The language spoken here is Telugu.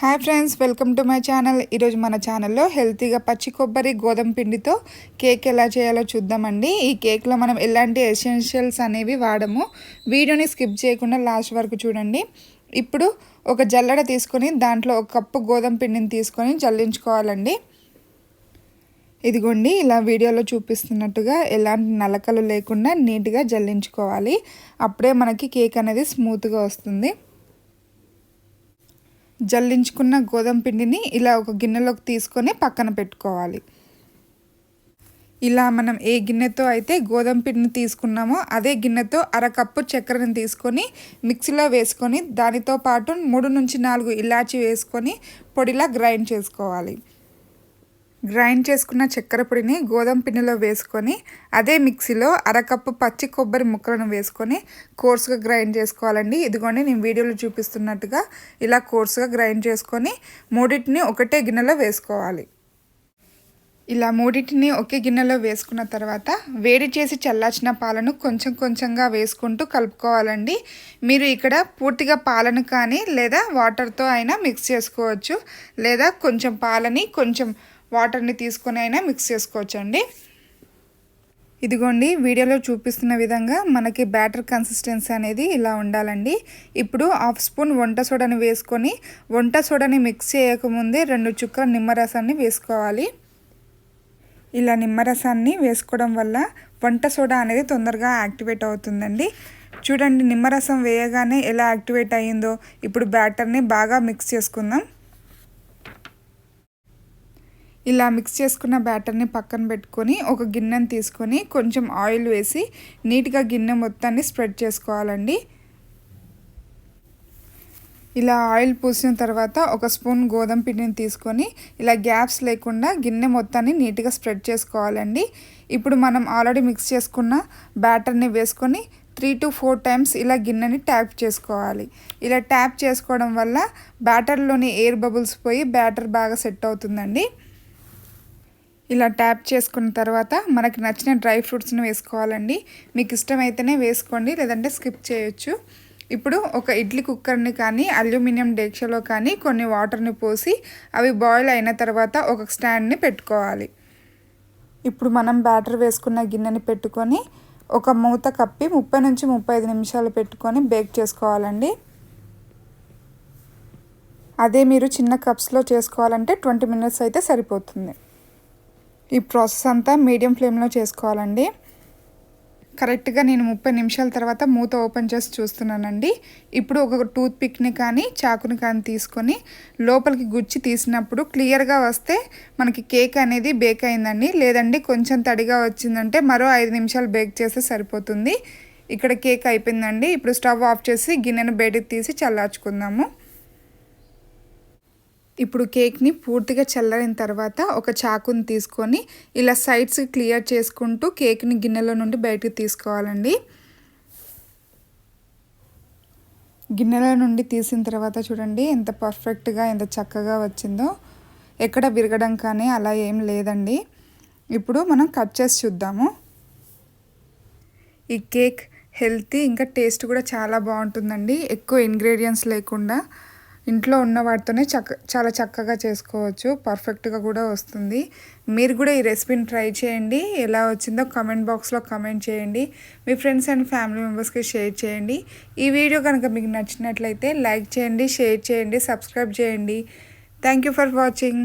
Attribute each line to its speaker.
Speaker 1: Hi friends welcome to my channel ఈరోజు మన ఛానల్లో హెల్తీగా పచ్చి కొబ్బరి గోధుమ పిండితో కేక్ ఎలా చేయాలో చూద్దామండి. ఈ కేక్లో మనం ఎలాంటి ఎసెన్షియల్స్ అనేవి వాడము. వీడియోని స్కిప్ చేయకుండా లాస్ట్ వరకు చూడండి. ఇప్పుడు ఒక జల్లడ తీసుకొని దాంట్లో ఒక కప్పు గోధుమ పిండిని తీసుకొని జల్లించుకోవాలండి. ఇదిగోండి ఇలా వీడియోలో చూపిస్తున్నట్టుగా ఎలాంటి నలకలు లేకుండా నీట్గా జల్లించుకోవాలి. అప్పుడే మనకి కేక్ అనేది స్మూత్గా వస్తుంది. జల్లించుకున్న గోధుమ పిండిని ఇలా ఒక గిన్నెలోకి తీసుకొని పక్కన పెట్టుకోవాలి. ఇలా మనం ఏ గిన్నెతో అయితే గోధుమ పిండిని తీసుకున్నామో అదే గిన్నెతో అరకప్పు చక్కెరని తీసుకొని మిక్సీలో వేసుకొని దానితో పాటు మూడు నుంచి నాలుగు ఇలాచి వేసుకొని పొడిలా గ్రైండ్ చేసుకోవాలి. గ్రైండ్ చేసుకున్న చక్కెర పొడిని గోధుమ పిండిలో వేసుకొని అదే మిక్సీలో అరకప్పు పచ్చి కొబ్బరి ముక్కలను వేసుకొని కోర్సుగా గ్రైండ్ చేసుకోవాలండి. ఇదిగోండి నేను వీడియోలో చూపిస్తున్నట్టుగా ఇలా కోర్సుగా గ్రైండ్ చేసుకొని మూడింటిని ఒకటే గిన్నెలో వేసుకోవాలి. ఇలా మూడింటిని ఒకే గిన్నెలో వేసుకున్న తర్వాత వేడి చేసి చల్లార్చిన పాలను కొంచెం కొంచెంగా వేసుకుంటూ కలుపుకోవాలండి. మీరు ఇక్కడ పూర్తిగా పాలను కానీ లేదా వాటర్తో అయినా మిక్స్ చేసుకోవచ్చు. లేదా కొంచెం పాలని కొంచెం వాటర్ని తీసుకొని అయినా మిక్స్ చేసుకోవచ్చండి. ఇదిగోండి వీడియోలో చూపిస్తున్న విధంగా మనకి బ్యాటర్ కన్సిస్టెన్సీ అనేది ఇలా ఉండాలండి. ఇప్పుడు హాఫ్ స్పూన్ వంట సోడాని వేసుకొని వంట సోడాని మిక్స్ చేయకముందే రెండు చుక్కల నిమ్మరసాన్ని వేసుకోవాలి. ఇలా నిమ్మరసాన్ని వేసుకోవడం వల్ల వంట సోడా అనేది తొందరగా యాక్టివేట్ అవుతుందండి. చూడండి నిమ్మరసం వేయగానే ఎలా యాక్టివేట్ అయ్యిందో. ఇప్పుడు బ్యాటర్ని బాగా మిక్స్ చేసుకుందాం. ఇలా మిక్స్ చేసుకున్న బ్యాటర్ని పక్కన పెట్టుకొని ఒక గిన్నెను తీసుకొని కొంచెం ఆయిల్ వేసి నీట్గా గిన్నె మొత్తాన్ని స్ప్రెడ్ చేసుకోవాలండి. ఇలా ఆయిల్ పూసిన తర్వాత ఒక స్పూన్ గోధుమ పిండిని తీసుకొని ఇలా గ్యాప్స్ లేకుండా గిన్నె మొత్తాన్ని నీట్గా స్ప్రెడ్ చేసుకోవాలండి. ఇప్పుడు మనం ఆల్రెడీ మిక్స్ చేసుకున్న బ్యాటర్ని వేసుకొని త్రీ టు ఫోర్ టైమ్స్ ఇలా గిన్నెని ట్యాప్ చేసుకోవాలి. ఇలా ట్యాప్ చేసుకోవడం వల్ల బ్యాటర్లోని ఎయిర్ బబుల్స్ పోయి బ్యాటర్ బాగా సెట్ అవుతుందండి. ఇలా ట్యాప్ చేసుకున్న తర్వాత మనకి నచ్చిన డ్రై ఫ్రూట్స్ని వేసుకోవాలండి. మీకు ఇష్టమైతేనే వేసుకోండి లేదంటే స్కిప్ చేయొచ్చు. ఇప్పుడు ఒక ఇడ్లీ కుక్కర్ని కానీ అల్యూమినియం డేక్షలో కానీ కొన్ని వాటర్ని పోసి అవి బాయిల్ అయిన తర్వాత ఒక స్టాండ్ని పెట్టుకోవాలి. ఇప్పుడు మనం బ్యాటర్ వేసుకున్న గిన్నెని పెట్టుకొని ఒక మూత కప్పి ముప్పై నుంచి ముప్పై ఐదు నిమిషాలు పెట్టుకొని బేక్ చేసుకోవాలండి. అదే మీరు చిన్న కప్స్లో చేసుకోవాలంటే ట్వంటీ మినిట్స్ అయితే సరిపోతుంది. ఈ ప్రాసెస్ అంతా మీడియం ఫ్లేమ్లో చేసుకోవాలండి. కరెక్ట్గా నేను ముప్పై నిమిషాల తర్వాత మూత ఓపెన్ చేసి చూస్తున్నానండి. ఇప్పుడు ఒక టూత్ పిక్ని కానీ చాకుని కానీ తీసుకొని లోపలికి గుచ్చి తీసినప్పుడు క్లియర్గా వస్తే మనకి కేక్ అనేది బేక్ అయిందండి. లేదండి కొంచెం తడిగా వచ్చిందంటే మరో ఐదు నిమిషాలు బేక్ చేస్తే సరిపోతుంది. ఇక్కడ కేక్ అయిపోయిందండి. ఇప్పుడు స్టవ్ ఆఫ్ చేసి గిన్నెను బయటకు తీసి చల్లార్చుకుందాము. ఇప్పుడు కేక్ని పూర్తిగా చల్లరిన తర్వాత ఒక చాకుని తీసుకొని ఇలా సైడ్స్ క్లియర్ చేసుకుంటూ కేక్ని గిన్నెలో నుండి బయటకు తీసుకోవాలండి. గిన్నెలో నుండి తీసిన తర్వాత చూడండి ఎంత పర్ఫెక్ట్గా ఎంత చక్కగా వచ్చిందో. ఎక్కడ విరగడం కానీ అలా ఏం లేదండి. ఇప్పుడు మనం కట్ చేసి చూద్దాము. ఈ కేక్ హెల్తీ ఇంకా టేస్ట్ కూడా చాలా బాగుంటుందండి. ఎక్కువ ఇంగ్రీడియంట్స్ లేకుండా. ఇంట్లో ఉన్న వాటితోనే చక్క చాలా చక్కగా చేసుకోవచ్చు. పర్ఫెక్ట్గా కూడా వస్తుంది. మీరు కూడా ఈ రెసిపీని ట్రై చేయండి. ఎలా వచ్చిందో కమెంట్ బాక్స్లో కమెంట్ చేయండి. మీ ఫ్రెండ్స్ అండ్ ఫ్యామిలీ మెంబర్స్కి షేర్ చేయండి. ఈ వీడియో కనుక మీకు నచ్చినట్లయితే లైక్ చేయండి షేర్ చేయండి సబ్స్క్రైబ్ చేయండి. Thank you for watching.